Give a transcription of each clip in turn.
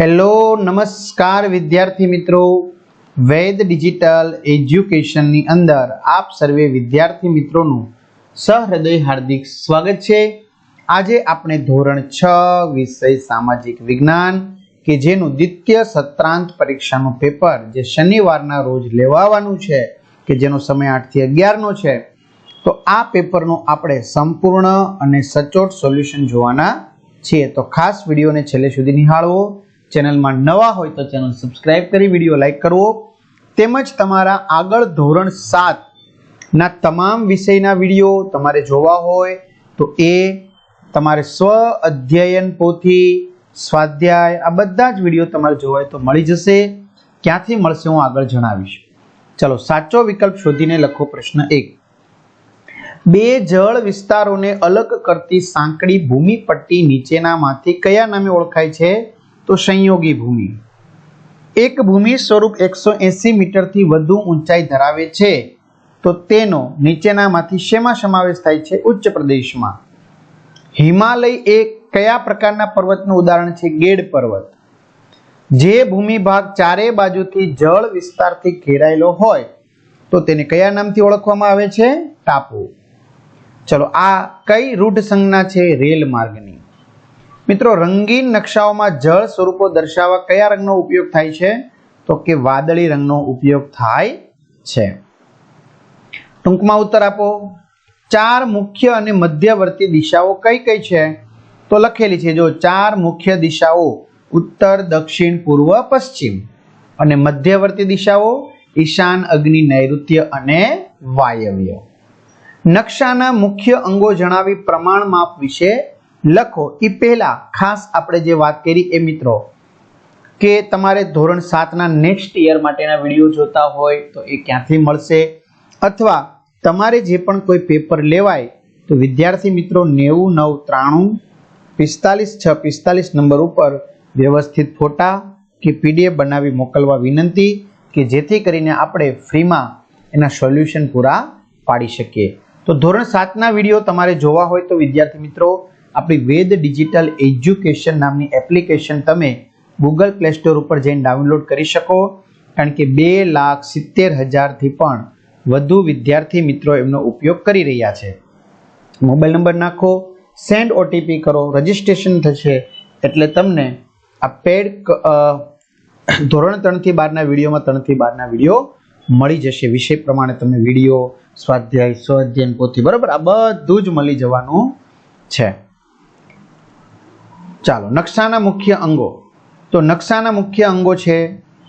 Hello, નમસ્કાર વિદ્યાર્થી મિત્રો. વૈદ ડિજિટલ એજ્યુકેશનની અંદર આપ સર્વે વિદ્યાર્થી મિત્રોનું સહૃદય હાર્દિક સ્વાગત છે. આજે આપણે ધોરણ છ વિષય સામાજિક વિજ્ઞાન, કે જેનું દ્વિતીય સત્રાંત પરીક્ષાનું પેપર જે શનિવારના રોજ લેવાવાનું છે, કે જેનો સમય આઠથી અગિયારનો છે, તો આ પેપરનું આપણે સંપૂર્ણ અને સચોટ સોલ્યુશન જોવાના છીએ. તો ખાસ વિડીયોને છેલ્લે સુધી નિહાળવો. ચેનલમાં નવા હોય તો ચેનલ સબસ્ક્રાઇબ કરી વીડિયો લાઈક કરવો. તેમજ તમારા આગળ ધોરણ સાત ના તમામ વિષયના વીડિયો તમારે જોવા હોય તો એ તમારે સ્વ અધ્યયન પોથી સ્વાધ્યાય આ બધા જ વીડિયો તમારે જોવા તો મળી જશે. ક્યાંથી મળશે હું આગળ જણાવીશ. ચલો, સાચો વિકલ્પ શોધીને લખો પ્રશ્ન એક. બે જળ વિસ્તારોને અલગ કરતી સાંકડી ભૂમિ પટ્ટી નીચેનામાંથી કયા નામે ઓળખાય છે? તો સંયોગી ભૂમિ. એક ભૂમિ સ્વરૂપ એકસો એસી મીટરથી વધુ ઊંચાઈ ધરાવે છે. તો તેનો નીચેનામાંથી શેમાં સમાવેશ થાય છે? ઉચ્ચ પ્રદેશમાં. હિમાલય એ કયા પ્રકારના પર્વતનું ઉદાહરણ છે? ગેડ પર્વત. જે ભૂમિ ભાગ ચારે બાજુથી જળ વિસ્તારથી ઘેરાયેલો હોય, તો તેને કયા નામથી ઓળખવામાં આવે છે? ટાપુ. ચલો, આ કઈ રૂઢ સંજ્ઞા છે રેલ માર્ગની? મિત્રો, રંગીન નકશાઓમાં જળ સ્વરૂપો દર્શાવવા કયા રંગનો ઉપયોગ થાય છે? તો કે વાદળી રંગનો ઉપયોગ થાય છે. ટૂંકમાં ઉત્તર આપો. ચાર મુખ્ય અને મધ્યવર્તી દિશાઓ કઈ કઈ છે? તો લખેલી છે જો, ચાર મુખ્ય દિશાઓ ઉત્તર, દક્ષિણ, પૂર્વ, પશ્ચિમ. અને મધ્યવર્તી દિશાઓ ઈશાન, અગ્નિ, નૈઋત્ય અને વાયવ્ય. નકશાના મુખ્ય અંગો જણાવી પ્રમાણ માપ વિશે લખો. એ પહેલા ખાસ આપણે જે વાત કરી એ મિત્રો, કે તમારે ધોરણ સાતના નેક્સ્ટ યર માટેના વીડિયો જોતા હોય તો એ ક્યાંથી મળશે? અથવા તમારે જે પણ કોઈ પેપર લેવાય, તો વિદ્યાર્થી મિત્રો નેવું, નવ, ત્રાણું, પિસ્તાલીસ છ, પિસ્તાલીસ નંબર ઉપર વ્યવસ્થિત ફોટા કે પીડીએફ બનાવી મોકલવા વિનંતી કે જેથી કરીને આપણે ફ્રીમાં એના સોલ્યુશન પૂરા પાડી શકીએ. તો ધોરણ સાતના વીડિયો તમારે જોવા હોય તો વિદ્યાર્થી મિત્રો આપણી વેદ ડિજિટલ એજ્યુકેશન નામની એપ્લિકેશન તમે ગૂગલ પ્લે સ્ટોર ઉપર જઈને ડાઉનલોડ કરી શકો. કારણ કે બે લાખ સિત્તેર હજારથી પણ વધુ વિદ્યાર્થી મિત્રો એમનો ઉપયોગ કરી રહ્યા છે. મોબાઈલ નંબર નાખો, સેન્ડ ઓટીપી કરો, રજિસ્ટ્રેશન થશે એટલે તમને આ પેડ ધોરણ ત્રણથી બારના વિડીયોમાં ત્રણથી બારના વીડિયો મળી જશે. વિષય પ્રમાણે તમે વીડિયો, સ્વાધ્યાય સ્વાધ્યાયન પોથી બરાબર આ બધું જ મળી જવાનું છે. ચાલો, નકશાના મુખ્ય અંગો. તો નકશાના મુખ્ય અંગો છે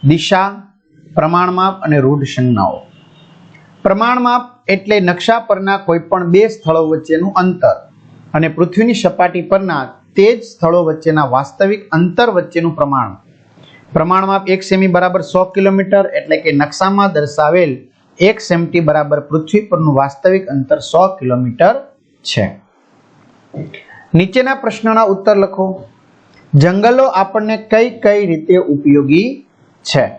દિશા, પ્રમાણમાપ અને રૂઢ સંજ્ઞાઓ. પ્રમાણમાપ એટલે નકશા પરના કોઈ પણ બે સ્થળો વચ્ચેનું અંતર અને પૃથ્વીની સપાટી પરના તે જ સ્થળો વચ્ચેના વાસ્તવિક અંતર વચ્ચેનું પ્રમાણ. પ્રમાણમાપ એક સેમી બરાબર સો કિલોમીટર એટલે કે નકશામાં દર્શાવેલ એક સેમટી બરાબર પૃથ્વી પરનું વાસ્તવિક અંતર સો કિલોમીટર છે. નીચેના પ્રશ્નોના ઉત્તર લખો. જંગલો આપણને કઈ કઈ રીતે ઉપયોગી છે?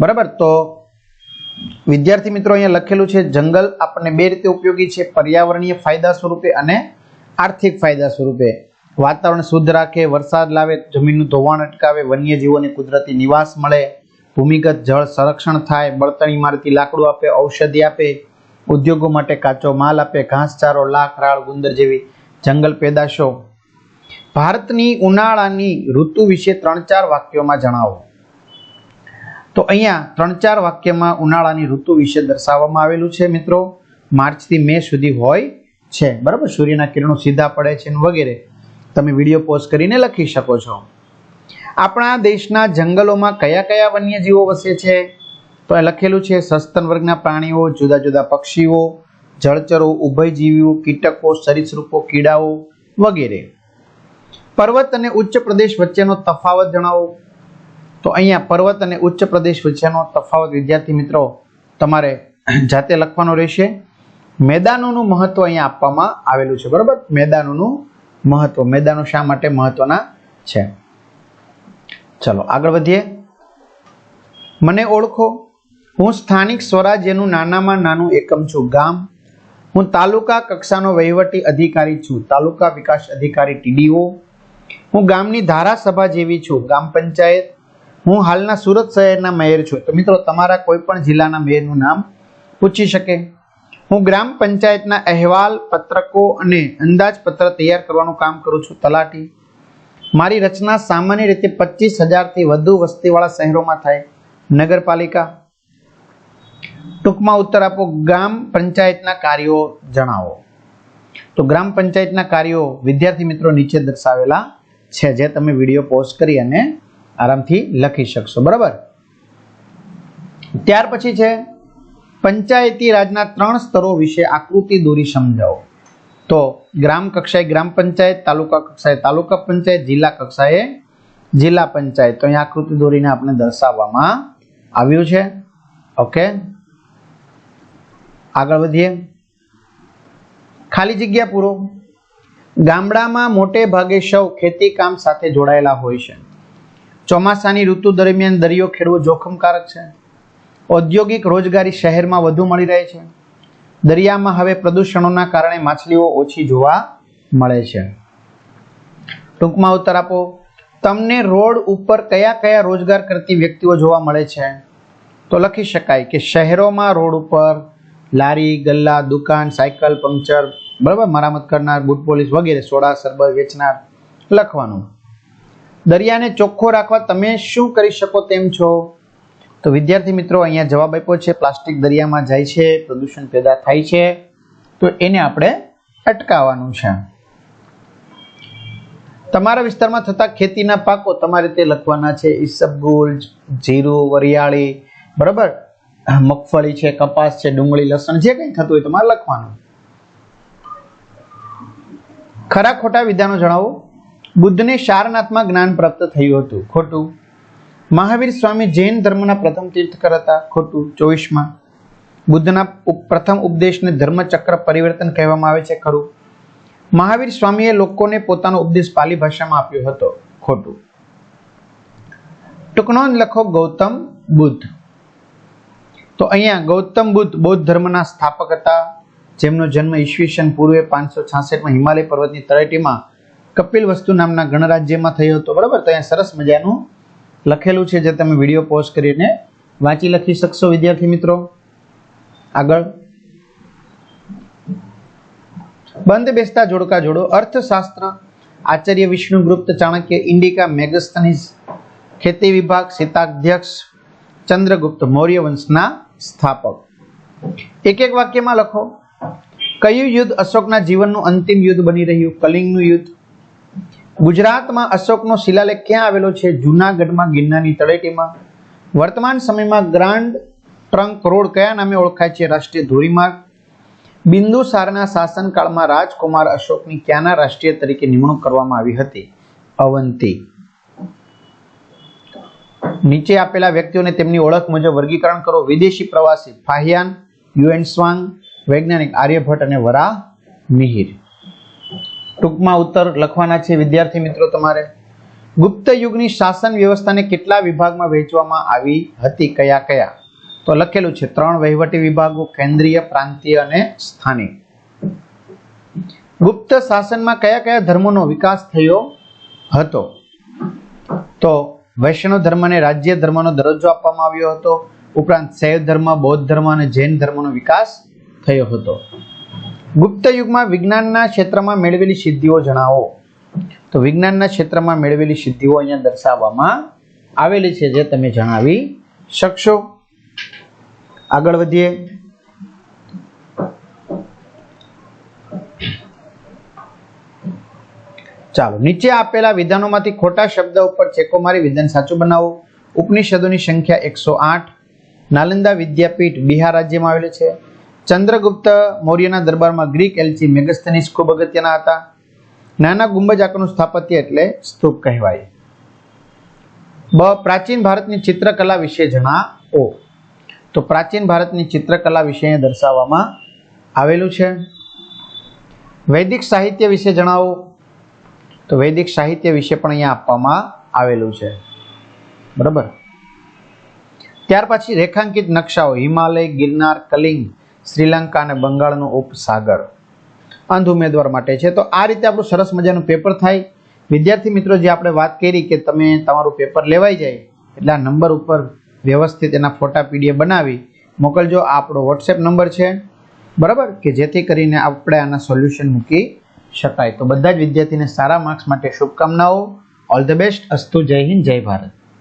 બરાબર? તો વિદ્યાર્થી મિત્રો અહીંયા લખેલું છે, જંગલ આપણને બે રીતે ઉપયોગી છે, પર્યાવરણીય ફાયદા સ્વરૂપે અને આર્થિક ફાયદા સ્વરૂપે. વાતાવરણ શુદ્ધ રાખે, વરસાદ લાવે, જમીનનું ધોવાણ અટકાવે, વન્યજીવોને કુદરતી નિવાસ મળે, ભૂમિગત જળ સંરક્ષણ થાય, બળતણ ઇમારતી લાકડું આપે, ઔષધિ આપે, ઉદ્યોગો માટે કાચો માલ આપે, ઘાસચારો લાખ રાળ ગુંદર જેવી જંગલ પેદાશો. ભારતની ઉનાળાની ઋતુ વિશે ત્રણ ચાર વાક્યોમાં જણાવો. તો અહીંયા ત્રણ ચાર વાક્યમાં ઉનાળાની ઋતુ વિશે દર્શાવવામાં આવેલું છે મિત્રો. માર્ચથી મે સુધી હોય છે. બરાબર? સૂર્યના કિરણો સીધા પડે છે વગેરે. તમે વીડિયો પોઝ કરીને લખી શકો છો. આપણા દેશના જંગલોમાં કયા કયા વન્યજીવો વસે છે? તો એ લખેલું છે સસ્તન વર્ગના પ્રાણીઓ જુદા જુદા પક્ષીઓ જળચરો, ઉભયજીવીઓ, કીટકો, સરીસૃપો, કીડાઓ વગેરે. પર્વત અને ઉચ્ચ પ્રદેશ વચ્ચેનો તફાવત જણાવો. તો અહીંયા પર્વત અને ઉચ્ચ પ્રદેશ વચ્ચેનો તફાવત, વિદ્યાર્થી મિત્રો, તમારે જાતે લખવાનો રહેશે. મેદાનોનું મહત્વ અહીંયા આપવામાં આવેલું છે, બરાબર? મેદાનોનું મહત્વ. મેદાનો શા માટે મહત્વના છે? ચલો, આગળ વધીએ. મને ઓળખો. હું સ્થાનિક સ્વરાજ્યનું નાનામાં નાનું એકમ છું. ગામ હું તાલુકા કક્ષાનો વહીવટી અધિકારી છું, તાલુકા વિકાસ અધિકારી ટીડીઓ. હું ગામની ધારાસભા જેવી છું ગ્રામ પંચાયત. હું હાલના સુરત શહેરના મેયર છું. તો મિત્રો, તમારા કોઈ પણ જિલ્લાના મેયરનું નામ પૂછી શકે. હું ગ્રામ પંચાયતના અહેવાલ, પત્રકો અને અંદાજપત્ર તૈયાર કરવાનું કામ કરું છું, તલાટી. મારી રચના સામાન્ય રીતે પચીસ હજારથી વધુ વસ્તીવાળા શહેરોમાં થાય. નગરપાલિકા ટૂંકમાં ઉત્તર આપો, ગ્રામ પંચાયતના કાર્યો જણાવો. તો ગ્રામ પંચાયતના કાર્યો વિદ્યાર્થી મિત્રો નીચે દર્શાવેલા છે, જે તમે વીડિયો પોસ્ટ કરી અને આરામથી લખી શકશો. બરાબર? ત્યાર પછી છે, પંચાયતી રાજના ત્રણ સ્તરો વિશે આકૃતિ દોરી સમજાવો. તો ગ્રામ કક્ષાએ ગ્રામ પંચાયત, તાલુકા કક્ષાએ તાલુકા પંચાયત, જિલ્લા કક્ષાએ જિલ્લા પંચાયત. તો અહીંયા આકૃતિ દોરીને આપણે દર્શાવવામાં આવ્યું છે. ઓકે? આગળ વધીએ. ખાલી જગ્યા પૂરો. ગામડામાં મોટે ભાગે સૌ ખેતી કામ સાથે જોડાયેલા હોય છે. ચોમાસાની ઋતુ દરમિયાન દરિયો ખેડવો જોખમકારક છે. ઔદ્યોગિક રોજગારી શહેરમાં વધુ મળી રહે છે. દરિયામાં હવે પ્રદૂષણોના કારણે માછલીઓ ઓછી જોવા મળે છે. ટૂંકમાં ઉત્તર આપો. તમને રોડ ઉપર કયા કયા રોજગાર કરતી વ્યક્તિઓ જોવા મળે છે? તો લખી શકાય કે શહેરોમાં રોડ ઉપર લારી, ગલ્લા, દુકાન, સાયકલ, પંક્ચર, બરાબર, મરામત કરનાર, બુટ પોલીસ વગેરે, સોડા, સરબત વેચનાર, લખવાનું. દરિયાને ચોખ્ખો રાખવા તમે શું કરી શકો તેમ છો? તો વિદ્યાર્થી મિત્રો, અહીંયા જવાબ આપ્યો છે, પ્લાસ્ટિક દરિયામાં જાય છે, પ્રદૂષણ પેદા થાય છે. તો એને આપણે અટકાવવાનું છે. તમારા વિસ્તારમાં થતા ખેતીના પાકો તમારે તે લખવાના છે, ઈસબગુલ, જીરું, વરિયાળી, બરાબર? મગફળી છે, કપાસ છે, ડુંગળી, લસણ, જે કંઈ થતું હોય તમારે લખવાનું. ખરા ખોટા વિધાનો જણાવો. બુદ્ધને સારનાથમાં જ્ઞાન પ્રાપ્ત થયું હતું. ખોટું. મહાવીર સ્વામી જૈન ધર્મના પ્રથમ તીર્થકર હતા ખોટું. ચોવીસમાં. બુદ્ધના પ્રથમ ઉપદેશને ધર્મચક્ર પરિવર્તન કહેવામાં આવે છે, ખરું. મહાવીર સ્વામીએ લોકોને પોતાનો ઉપદેશ પાલી ભાષામાં આપ્યો હતો. ખોટું. ટૂંકનો લખો, ગૌતમ બુદ્ધ. તો અહીંયા ગૌતમ બુદ્ધ બૌદ્ધ ધર્મના સ્થાપક હતા. જેમનો જન્મ ઈસવીસન પૂર્વે પાંચસો છાસઠમાં હિમાલય પર્વતની તળેટીમાં કપિલ વસ્તુ નામના ગણરાજ્યમાં થયો હતો. બરાબર? તો અહીંયા સરસ મજાનું લખેલું છે જે તમે વીડિયો પોઝ કરીને વાંચી લખી શકશો, વિદ્યાર્થી મિત્રો. આગળ. બંધ બેસતા જોડકા જોડો. અર્થશાસ્ત્ર, આચાર્ય વિષ્ણુગુપ્ત ચાણક્ય, ઇન્ડિકા મેગસ્થનીઝ ખેતી વિભાગ સીતાધ્યક્ષ ચંદ્રગુપ્ત મૌર્ય વંશના સ્થાપક. એક એક વાક્યમાં લખો. કયું યુદ્ધ અશોકના જીવનનું અંતિમ યુદ્ધ બની રહ્યું? કલિંગનું યુદ્ધ. ગુજરાતમાં અશોકનો શિલાલેખ ક્યાં આવેલો છે? જૂનાગઢમાં, ગિરનારની તળેટીમાં. વર્તમાન સમયમાં ગ્રાન્ડ ટ્રંક રોડ કયા નામે ઓળખાય છે? રાષ્ટ્રીય ધોરીમાર્ગ. બિંદુસારના શાસનકાળમાં રાજકુમાર અશોકની ક્યાંના રાષ્ટ્રીય તરીકે નિમણૂક કરવામાં આવી હતી? અવંતી. નીચે આપેલા વ્યક્તિઓને તેમની ઓળખ મુજબ વર્ગીકરણ કરો. વિદેશી પ્રવાસી ફાહિયાન, યુએન સ્વાંગ, વૈજ્ઞાનિક આર્યભટ્ટ અને વરા મિહિર. ટૂંકમાં ઉત્તર લખવાના છે. વિદ્યાર્થી મિત્રો, તમારે ગુપ્ત યુગની શાસન વ્યવસ્થાને કેટલા વિભાગમાં વહેંચવામાં આવી હતી? કયા કયા? તો લખેલું છે, ત્રણ વહીવટી વિભાગો, કેન્દ્રીય, પ્રાંતીય અને સ્થાનિક. ગુપ્ત શાસનમાં કયા કયા ધર્મોનો વિકાસ થયો હતો? તો વૈષ્ણવ ધર્મને રાજ્ય ધર્મનો દરજ્જો આપવામાં આવ્યો હતો. ઉપરાંત શૈવ ધર્મ, બૌદ્ધ ધર્મ અને જૈન ધર્મનો વિકાસ થયો હતો. ગુપ્ત યુગમાં વિજ્ઞાનના ક્ષેત્રમાં મેળવેલી સિદ્ધિઓ જણાવો. તો વિજ્ઞાનના ક્ષેત્રમાં મેળવેલી સિદ્ધિઓ અહીંયા દર્શાવવામાં આવેલી છે, જે તમે જણાવી શકશો. આગળ વધીએ. ચાલો, નીચે આપેલા વિધાનોમાંથી ખોટા શબ્દ ઉપર ચેકો મારી વિધાન સાચું બનાવો. ઉપનિષદોની સંખ્યા એકસો આઠ. નાલંદા વિદ્યાપીઠ બિહાર રાજ્યમાં આવેલી છે. ચંદ્રગુપ્ત મૌર્યના દરબારમાં ગ્રીક એલ્ચી મેગસ્થનીસ ખૂબ અગત્યના હતા. નાના ગુંબજ આકારનું સ્થાપત્ય એટલે સ્તૂપ કહેવાય. બ. પ્રાચીન ભારતની ચિત્રકલા વિશે જણાવો. તો પ્રાચીન ભારતની ચિત્રકલા વિશે દર્શાવવામાં આવેલું છે. વૈદિક સાહિત્ય વિશે જણાવો. તો વૈદિક સાહિત્ય વિશે પણ અહીંયા આપવામાં આવેલું છે. બરાબર? ત્યાર પછી રેખાંકિત નકશાઓ, હિમાલય, ગિરનાર, કલિંગ, શ્રીલંકા અને બંગાળનો ઉપસાગર. અંધ ઉમેદવાર માટે છે. તો આ રીતે આપણું સરસ મજાનું પેપર થાય. વિદ્યાર્થી મિત્રો, જે આપણે વાત કરી કે તમે તમારું પેપર લેવાઈ જાય, એટલે આ નંબર ઉપર વ્યવસ્થિત એના ફોટા પીડીએફ બનાવી મોકલજો. આપણો વોટ્સએપ નંબર છે. બરાબર? કે જેથી કરીને આપણે આના સોલ્યુશન મૂકી શકાય. તો બધા જ વિદ્યાર્થીને સારા માર્ક્સ માટે શુભકામનાઓ. ઓલ ધ બેસ્ટ અસ્તુ. જય હિન્દ. જય ભારત.